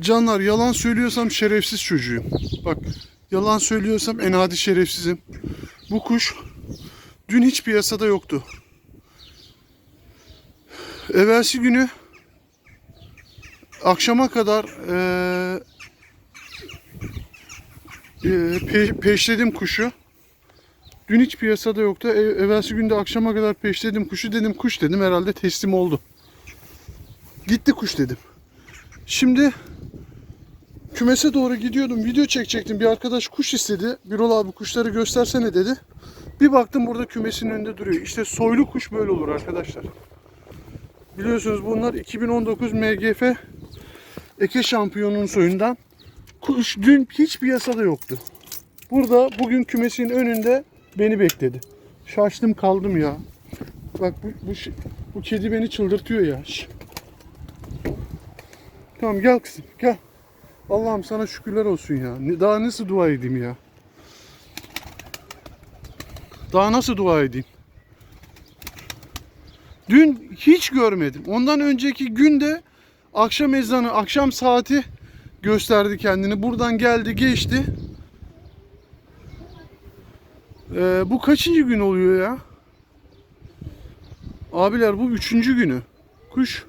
Canlar yalan söylüyorsam şerefsiz çocuğuyum. Bak yalan söylüyorsam en adi şerefsizim. Bu kuş dün hiç piyasada yoktu. Evvelsi günü akşama kadar eee, pe- peşledim kuşu. Dün hiç piyasada yoktu. E, evvelsi günde akşama kadar peşledim kuşu. Dedim kuş dedim herhalde teslim oldu. Gitti kuş dedim. Şimdi kümese doğru gidiyordum. Video çekecektim. Bir arkadaş kuş istedi. Birol abi kuşları göstersene dedi. Bir baktım burada kümesin önünde duruyor. İşte soylu kuş böyle olur arkadaşlar. Biliyorsunuz bunlar 2019 MGF Eke şampiyonunun soyundan. Kuş dün hiç piyasada yoktu. Burada bugün kümesin önünde beni bekledi. Şaştım kaldım ya. Bak bu, bu, bu kedi beni çıldırtıyor ya. Tamam gel kızım gel. Allah'ım sana şükürler olsun ya. Daha nasıl dua edeyim ya? Daha nasıl dua edeyim? Dün hiç görmedim. Ondan önceki günde akşam ezanı, akşam saati gösterdi kendini. Buradan geldi, geçti. Ee, bu kaçıncı gün oluyor ya? Abiler bu üçüncü günü. Kuş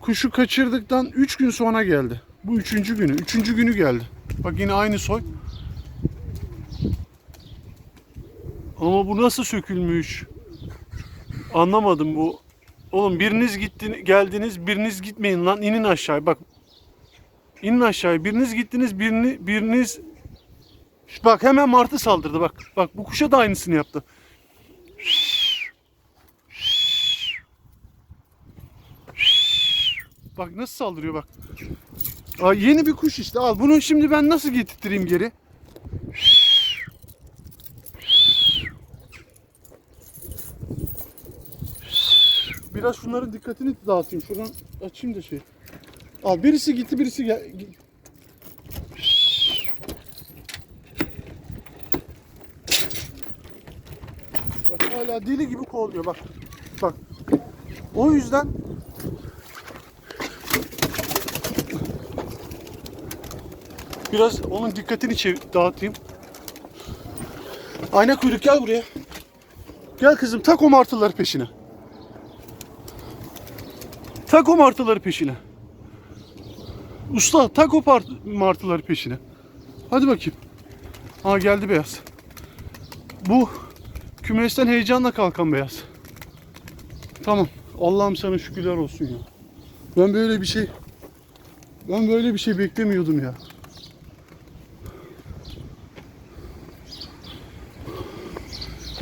kuşu kaçırdıktan 3 gün sonra geldi. Bu üçüncü günü. Üçüncü günü geldi. Bak yine aynı soy. Ama bu nasıl sökülmüş? Anlamadım bu. Oğlum biriniz gitti, geldiniz, biriniz gitmeyin lan. inin aşağıya. Bak. İnin aşağıya. Biriniz gittiniz, birini biriniz Bak hemen martı saldırdı bak. Bak bu kuşa da aynısını yaptı. Bak nasıl saldırıyor bak. Aa, yeni bir kuş işte al. Bunu şimdi ben nasıl getirttireyim geri? Biraz şunların dikkatini dağıtayım. Şuradan açayım da şey. Al birisi gitti birisi gel. Bak hala deli gibi kovalıyor bak. Bak. O yüzden biraz onun dikkatini çev dağıtayım. Ayna kuyruk gel buraya. Gel kızım tak o martıları peşine. Tak o martıları peşine. Usta tak o martıları peşine. Hadi bakayım. Ha geldi beyaz. Bu kümesten heyecanla kalkan beyaz. Tamam. Allah'ım sana şükürler olsun ya. Ben böyle bir şey ben böyle bir şey beklemiyordum ya.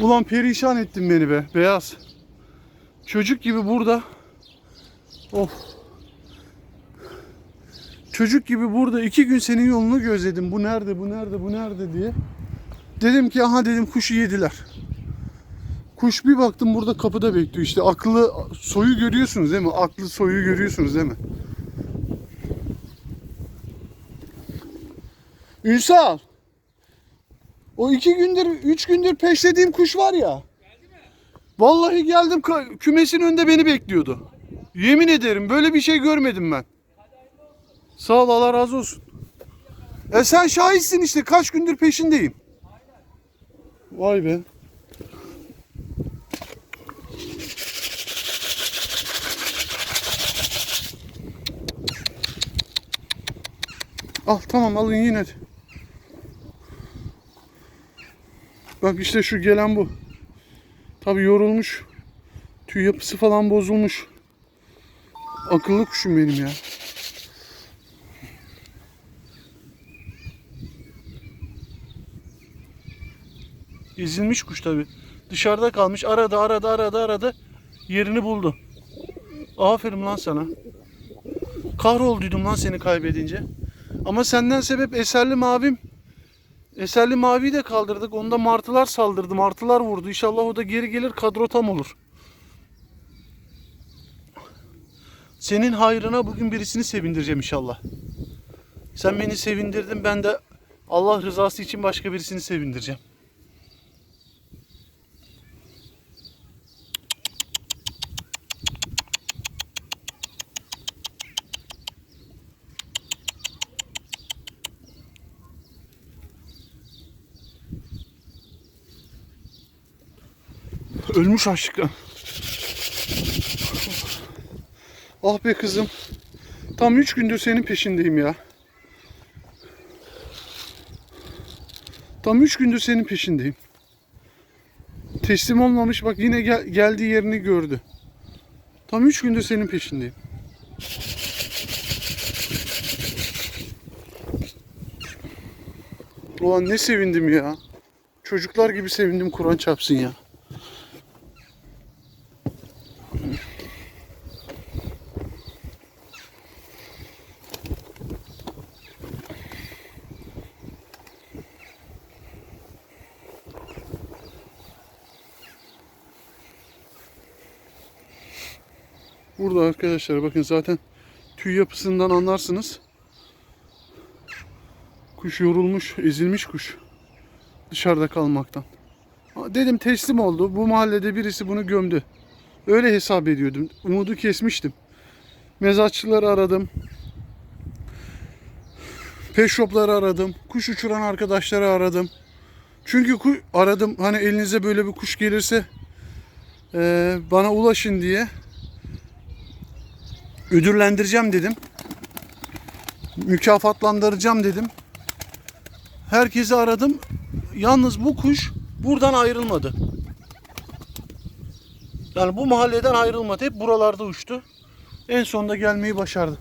Ulan perişan ettin beni be beyaz. Çocuk gibi burada. Of. Çocuk gibi burada iki gün senin yolunu gözledim. Bu nerede, bu nerede, bu nerede diye. Dedim ki aha dedim kuşu yediler. Kuş bir baktım burada kapıda bekliyor. İşte aklı soyu görüyorsunuz değil mi? Aklı soyu görüyorsunuz değil mi? Ünsal. O iki gündür, üç gündür peşlediğim kuş var ya. Vallahi geldim kümesin önünde beni bekliyordu. Yemin ederim böyle bir şey görmedim ben. Sağ ol Allah razı olsun. E sen şahitsin işte kaç gündür peşindeyim. Vay be. Al tamam alın yiyin hadi. Bak işte şu gelen bu. Tabi yorulmuş. Tüy yapısı falan bozulmuş. Akıllı kuşum benim ya. Ezilmiş kuş tabi. Dışarıda kalmış. Aradı aradı aradı aradı. Yerini buldu. Aferin lan sana. Kahrolduydum lan seni kaybedince. Ama senden sebep Eserli Mavim. Eserli Mavi'yi de kaldırdık. Onda martılar saldırdı. Martılar vurdu. İnşallah o da geri gelir kadro tam olur. Senin hayrına bugün birisini sevindireceğim inşallah. Sen beni sevindirdin. Ben de Allah rızası için başka birisini sevindireceğim. Ölmüş açlıktan. Ah be kızım. Tam üç gündür senin peşindeyim ya. Tam üç gündür senin peşindeyim. Teslim olmamış bak yine gel- geldiği yerini gördü. Tam üç gündür senin peşindeyim. Ulan ne sevindim ya. Çocuklar gibi sevindim Kur'an çarpsın ya. Burada arkadaşlar bakın zaten tüy yapısından anlarsınız. Kuş yorulmuş, ezilmiş kuş. Dışarıda kalmaktan. Dedim teslim oldu. Bu mahallede birisi bunu gömdü. Öyle hesap ediyordum. Umudu kesmiştim. Mezatçıları aradım. Pet shop'ları aradım. Kuş uçuran arkadaşları aradım. Çünkü aradım hani elinize böyle bir kuş gelirse bana ulaşın diye ödüllendireceğim dedim. Mükafatlandıracağım dedim. Herkesi aradım. Yalnız bu kuş buradan ayrılmadı. Yani bu mahalleden ayrılmadı. Hep buralarda uçtu. En sonunda gelmeyi başardı.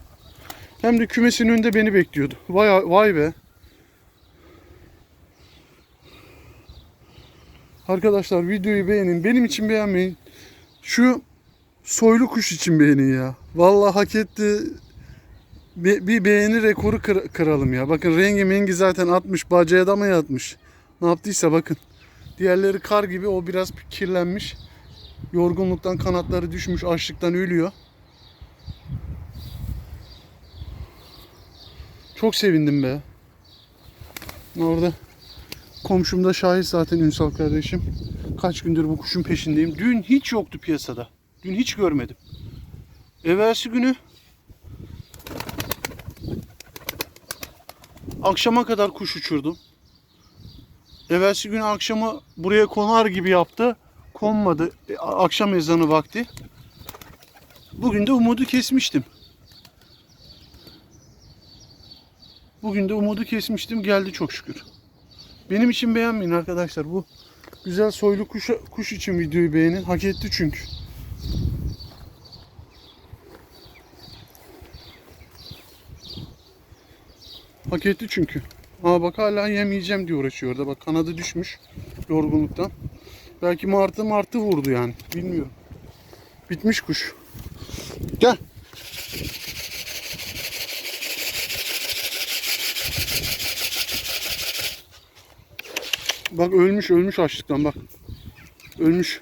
Hem de kümesin önünde beni bekliyordu. Vay, vay be. Arkadaşlar videoyu beğenin. Benim için beğenmeyin. Şu soylu kuş için beğenin ya. Vallahi hak etti. Bir, bir beğeni rekoru kır- kıralım ya. Bakın rengi mengi zaten atmış. Bacaya da mı yatmış? Ne yaptıysa bakın. Diğerleri kar gibi o biraz kirlenmiş. Yorgunluktan kanatları düşmüş. Açlıktan ölüyor. Çok sevindim be. Orada komşum da şahit zaten Ünsal kardeşim. Kaç gündür bu kuşun peşindeyim. Dün hiç yoktu piyasada. Dün hiç görmedim. Evvelsi günü akşama kadar kuş uçurdum. Evvelsi günü akşama buraya konar gibi yaptı. Konmadı. E, akşam ezanı vakti. Bugün de umudu kesmiştim. Bugün de umudu kesmiştim. Geldi çok şükür. Benim için beğenmeyin arkadaşlar. Bu güzel soylu kuş, kuş için videoyu beğenin. Hak etti çünkü. Hak etti çünkü. Aa bak hala yemeyeceğim diye uğraşıyor orada. Bak kanadı düşmüş yorgunluktan. Belki martı martı vurdu yani. Bilmiyorum. Bitmiş kuş. Gel. Bak ölmüş ölmüş açlıktan bak. Ölmüş.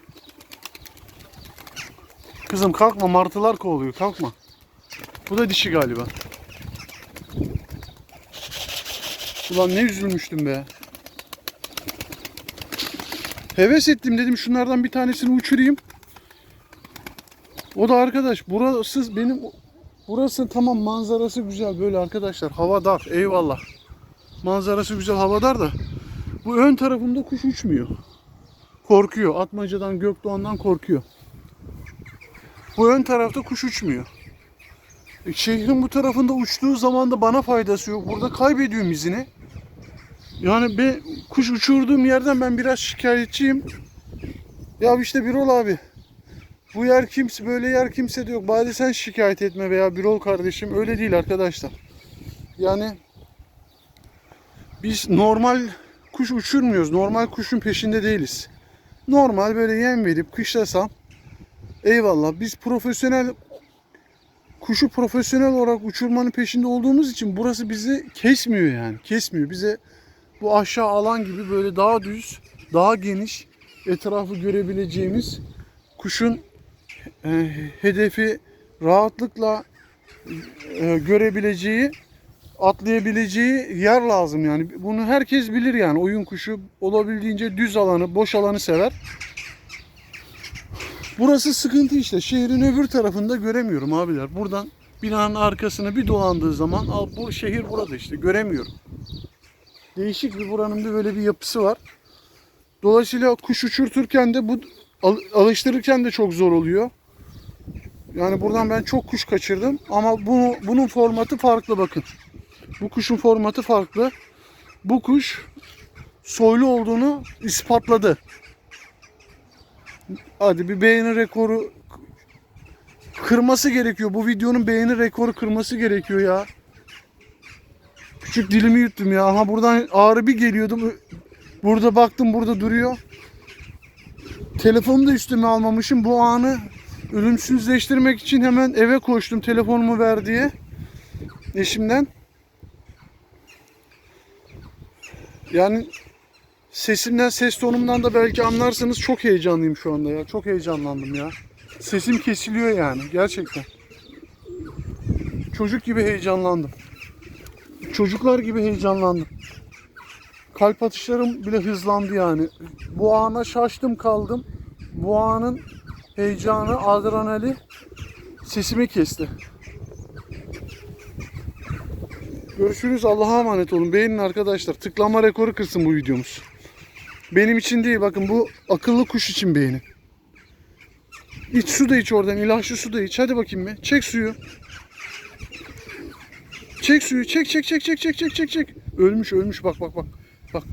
Kızım kalkma martılar kovalıyor kalkma. Bu da dişi galiba. Ulan ne üzülmüştüm be. Heves ettim dedim şunlardan bir tanesini uçurayım. O da arkadaş burası benim burası tamam manzarası güzel böyle arkadaşlar hava dar eyvallah. Manzarası güzel hava dar da bu ön tarafımda kuş uçmuyor. Korkuyor. Atmacadan Gökdoğan'dan korkuyor. Bu ön tarafta kuş uçmuyor. E, Şehrin bu tarafında uçtuğu zaman da bana faydası yok. Burada kaybediyorum izini. Yani ben kuş uçurduğum yerden ben biraz şikayetçiyim. Ya işte Birol abi. Bu yer kimse böyle yer kimse de yok. Bari sen şikayet etme veya Birol kardeşim. Öyle değil arkadaşlar. Yani biz normal kuş uçurmuyoruz. Normal kuşun peşinde değiliz. Normal böyle yem verip kışlasam eyvallah. Biz profesyonel kuşu profesyonel olarak uçurmanın peşinde olduğumuz için burası bizi kesmiyor yani. Kesmiyor. Bize bu aşağı alan gibi böyle daha düz, daha geniş etrafı görebileceğimiz kuşun e, hedefi rahatlıkla e, görebileceği, atlayabileceği yer lazım yani. Bunu herkes bilir yani. Oyun kuşu olabildiğince düz alanı, boş alanı sever. Burası sıkıntı işte. Şehrin öbür tarafında göremiyorum abiler. Buradan binanın arkasına bir dolandığı zaman al bu şehir burada işte göremiyorum. Değişik bir buranın bir böyle bir yapısı var. Dolayısıyla kuş uçurturken de bu Al- alıştırırken de çok zor oluyor. Yani buradan ben çok kuş kaçırdım ama bunu bunun formatı farklı bakın. Bu kuşun formatı farklı. Bu kuş soylu olduğunu ispatladı. Hadi bir beğeni rekoru kırması gerekiyor. Bu videonun beğeni rekoru kırması gerekiyor ya. Küçük dilimi yuttum ya. Ama buradan ağrı bir geliyordum. Burada baktım burada duruyor. Telefonu da üstüme almamışım. Bu anı ölümsüzleştirmek için hemen eve koştum telefonumu ver diye. Eşimden. Yani sesimden, ses tonumdan da belki anlarsınız çok heyecanlıyım şu anda ya. Çok heyecanlandım ya. Sesim kesiliyor yani gerçekten. Çocuk gibi heyecanlandım. Çocuklar gibi heyecanlandım. Kalp atışlarım bile hızlandı yani. Bu ana şaştım kaldım. Bu anın heyecanı, adrenali sesimi kesti. Görüşürüz. Allah'a emanet olun. Beğenin arkadaşlar. Tıklama rekoru kırsın bu videomuz. Benim için değil. Bakın bu akıllı kuş için beğenin. İç su da iç oradan. ilaçlı su da iç. Hadi bakayım bir. Çek suyu. Çek suyu. Çek çek çek çek çek çek çek çek. Ölmüş ölmüş. Bak bak bak. Bak.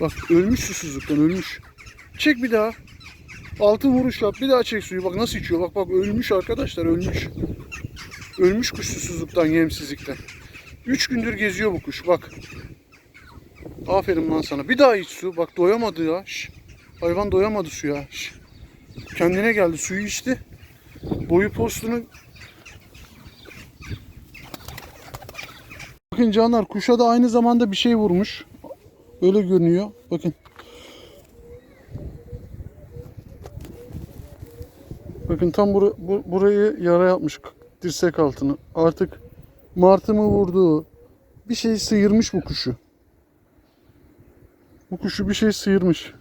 Bak ölmüş susuzluktan ölmüş. Çek bir daha. Altı vuruş yap. Bir daha çek suyu. Bak nasıl içiyor. Bak bak ölmüş arkadaşlar ölmüş. Ölmüş kuş susuzluktan, yemsizlikten. Üç gündür geziyor bu kuş bak. Aferin lan sana. Bir daha iç su. Bak doyamadı ya. Şş. Hayvan doyamadı suya. Şş. Kendine geldi. Suyu içti. Boyu postunu Bakın canlar kuşa da aynı zamanda bir şey vurmuş. Öyle görünüyor. Bakın. Bakın tam bura- bu- burayı yara yapmış dirsek altını. Artık martımı vurduğu bir şey sıyırmış bu kuşu. Bu kuşu bir şey sıyırmış.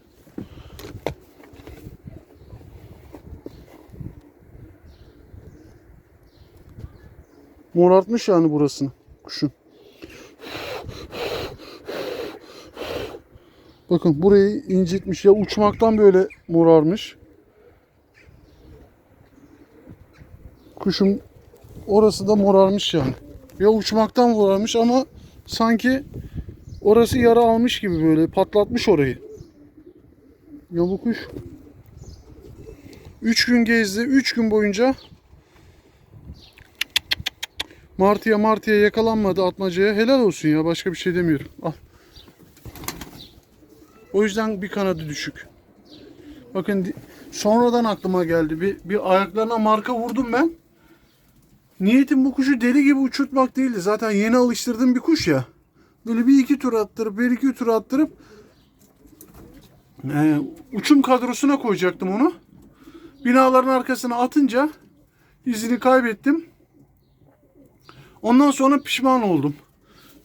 Morartmış yani burasını kuşun. Bakın burayı incitmiş ya uçmaktan böyle morarmış. Kuşun orası da morarmış yani. Ya uçmaktan morarmış ama sanki orası yara almış gibi böyle patlatmış orayı. Ya bu kuş 3 gün gezdi. 3 gün boyunca Martıya martıya yakalanmadı atmacaya. Helal olsun ya başka bir şey demiyorum. Al. O yüzden bir kanadı düşük. Bakın sonradan aklıma geldi. Bir, bir ayaklarına marka vurdum ben. Niyetim bu kuşu deli gibi uçurtmak değildi. Zaten yeni alıştırdığım bir kuş ya. Böyle bir iki tur attırıp bir iki tur attırıp e, uçum kadrosuna koyacaktım onu. Binaların arkasına atınca izini kaybettim. Ondan sonra pişman oldum.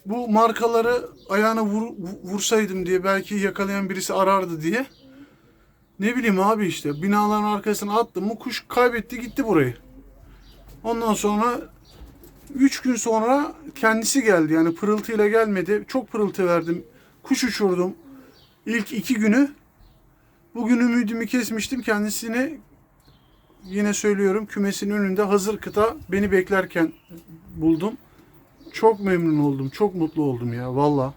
Bu markaları ayağına vur- vursaydım diye belki yakalayan birisi arardı diye. Ne bileyim abi işte binaların arkasına attım mı kuş kaybetti gitti burayı. Ondan sonra 3 gün sonra kendisi geldi yani pırıltıyla gelmedi. Çok pırıltı verdim. Kuş uçurdum. İlk iki günü. Bugün ümidimi kesmiştim. Kendisini yine söylüyorum kümesin önünde hazır kıta beni beklerken buldum. Çok memnun oldum. Çok mutlu oldum ya valla.